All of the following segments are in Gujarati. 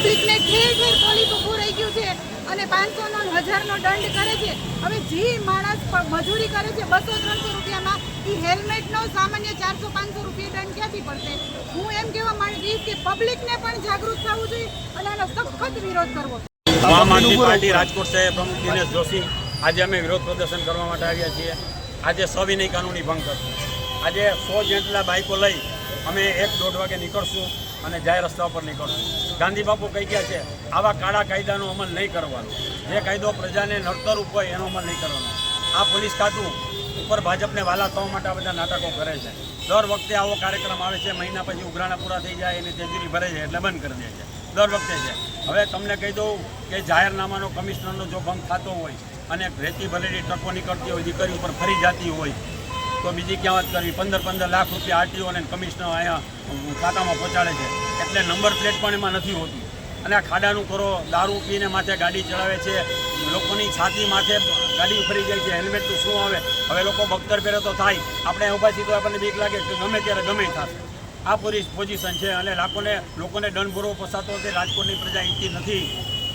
ઠેર ઘેર પોલીસ ઊભું રહી ગયું છે અને પાંચસોનો ને હજારનો દંડ કરે છે. હવે જે માણસ મજૂરી કરે છે, બસો ત્રણસો રૂપિયામાં એ હેલ્મેટનો સામાન્ય ચારસો પાંચસો રૂપિયા દંડ ક્યાંથી પડશે? હું એમ કહેવા માંગીશ કે પબ્લિકને પણ જાગૃત થવું જોઈએ અને આનો સખત વિરોધ કરવો આમ પાર્ટી, રાજકોટ શહેર પ્રમુખ દિનેશ જોશી, આજે અમે વિરોધ પ્રદર્શન કરવા માટે આવ્યા છીએ. આજે સવિનય કાનૂની ભંગ કરશું. આજે સો જેટલા બાઇકો લઈ અમે એક દોઢ વાગે નીકળશું. અને જાહેર રસ્તા ઉપર નીકળશું ગાંધી બાપુ કહી ગયા છે, આવા કાળા કાયદાનો અમલ નહીં કરવાનો. જે કાયદો પ્રજાને નડતરરૂપ હોય એનો અમલ નહીં કરવાનો. આ પોલીસ ખાતું ઉપર ભાજપને વાલા થવા માટે આ બધા નાટકો કરે છે. દર વખતે આવો કાર્યક્રમ આવે છે, મહિના પછી ઉઘરાણા પૂરા થઈ જાય, એની તેજુરી ભરે છે એટલે બંધ કરી દે છે. દર વખતે છે. હવે તમને કહી દઉં કે જાહેરનામાનો કમિશનરનો જો ભંગ થતો હોય અને રેતી ભરેલી ટ્રકો નીકળતી હોય, દીકરી ઉપર ફરી જતી હોય તો બીજી ક્યાં વાત કરવી? પંદર પંદર લાખ રૂપિયા આરટીઓ અને કમિશનર અહીંયા ખાતામાં પહોંચાડે છે. એટલે નંબર પ્લેટ પણ એમાં નથી હોતી. અને આ ખાડાનું કરો, દારૂ પીને માથે ગાડી ચલાવે છે. લોકોની છાતી માથે ગાડી ફરી જાય છે હેલ્મેટનું શું આવે? હવે લોકો બખ્તર પહેરે તો થાય. આપણે ઊભા છીએ તો આપણને બીક લાગે કે ગમે ત્યારે ગમે થશે આ પૂરી પોઝિશન છે અને લાખોને, લોકોને દંડ ભરવો પસાતો તે રાજકોટની પ્રજા ઈચ્છતી નથી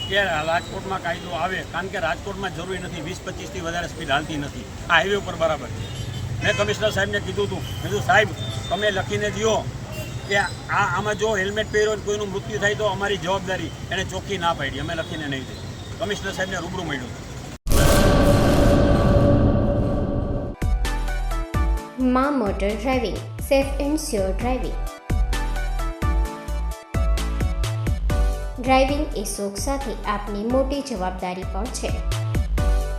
કે રાજકોટમાં કાયદો આવે. કારણ કે રાજકોટમાં જરૂરી નથી. વીસ પચીસથી વધારે સ્પીડ હાલતી નથી. આ હાઈવે ઉપર બરાબર છે. મેં કમિશનર સાહેબને કીધું હતું. કીધું, સાહેબ, તમે લખીને દો કે આ આમાં જો હેલ્મેટ પહેર્યો કોઈનું મૃત્યુ થાય તો અમારી જવાબદારી એને ચોખ્ખી ના પાડી. અમે લખીને નહીં દઈ કમિશનર સાહેબને રૂબરૂ મળ્યું. મા motor driving, safe and sure driving. Driving એ શોખ સાથે આપની મોટી જવાબદારી પણ છે.